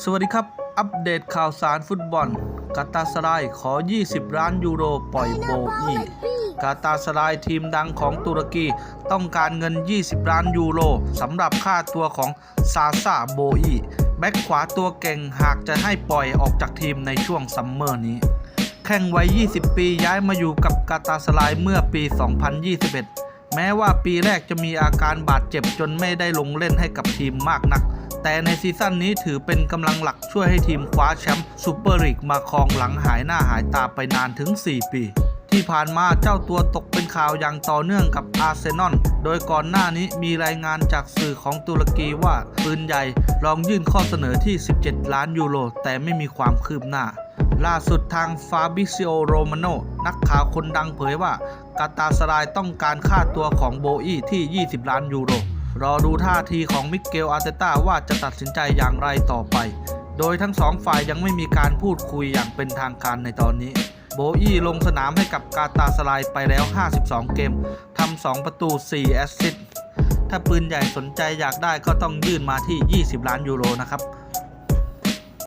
สวัสดีครับ อัปเดตข่าวสารฟุตบอล กาตาสรายขอ 20 ล้านยูโรปล่อยโบอีกาตาสรายทีมดังของตุรกีต้องการเงิน 20 ล้านยูโรสำหรับค่าตัวของซาซาโบอีแบ็คขวาตัวเก่งหากจะให้ปล่อยออกจากทีมในช่วงซัมเมอร์นี้ แข่งวัย 20 ปีย้ายมาอยู่กับกาตาสรายเมื่อปี 2021 แม้ว่าปีแรกจะมีอาการบาดเจ็บจนไม่ได้ลงเล่นให้กับทีมมากนัก แต่ในซีซั่นนี้ถือเป็นกำลังหลักช่วยให้ทีมคว้าแชมป์ซูเปอร์ลีกมาครองหลังหายหน้าหายตาไปนานถึง 4 ปีที่ผ่านมาเจ้าตัวตกเป็นข่าวอย่างต่อเนื่องกับอาร์เซนอล โดยก่อนหน้านี้มีรายงานจากสื่อของตุรกีว่าปืนใหญ่ลองยื่นข้อเสนอที่ 17 ล้านยูโร แต่ไม่มีความคืบหน้า ล่าสุดทางฟาบิซิโอโรมาโนนักข่าวคนดังเผยว่ากาตาสรายต้องการค่าตัวของโบอี้ที่ 20 ล้านยูโร รอดูท่าทีของมิเกลอาร์เตต้าว่าจะตัดสินใจอย่างไรต่อไป โดยทั้งสองฝ่ายยังไม่มีการพูดคุยอย่างเป็นทางการในตอนนี้ โบอี้ลงสนามให้กับกาตาสลายไปแล้ว 52 เกม ทำ 2 ประตู 4 แอสซิสต์ถ้าปืนใหญ่สนใจอยากได้ก็ต้องยื่นมาที่ 20 ล้านยูโรนะครับ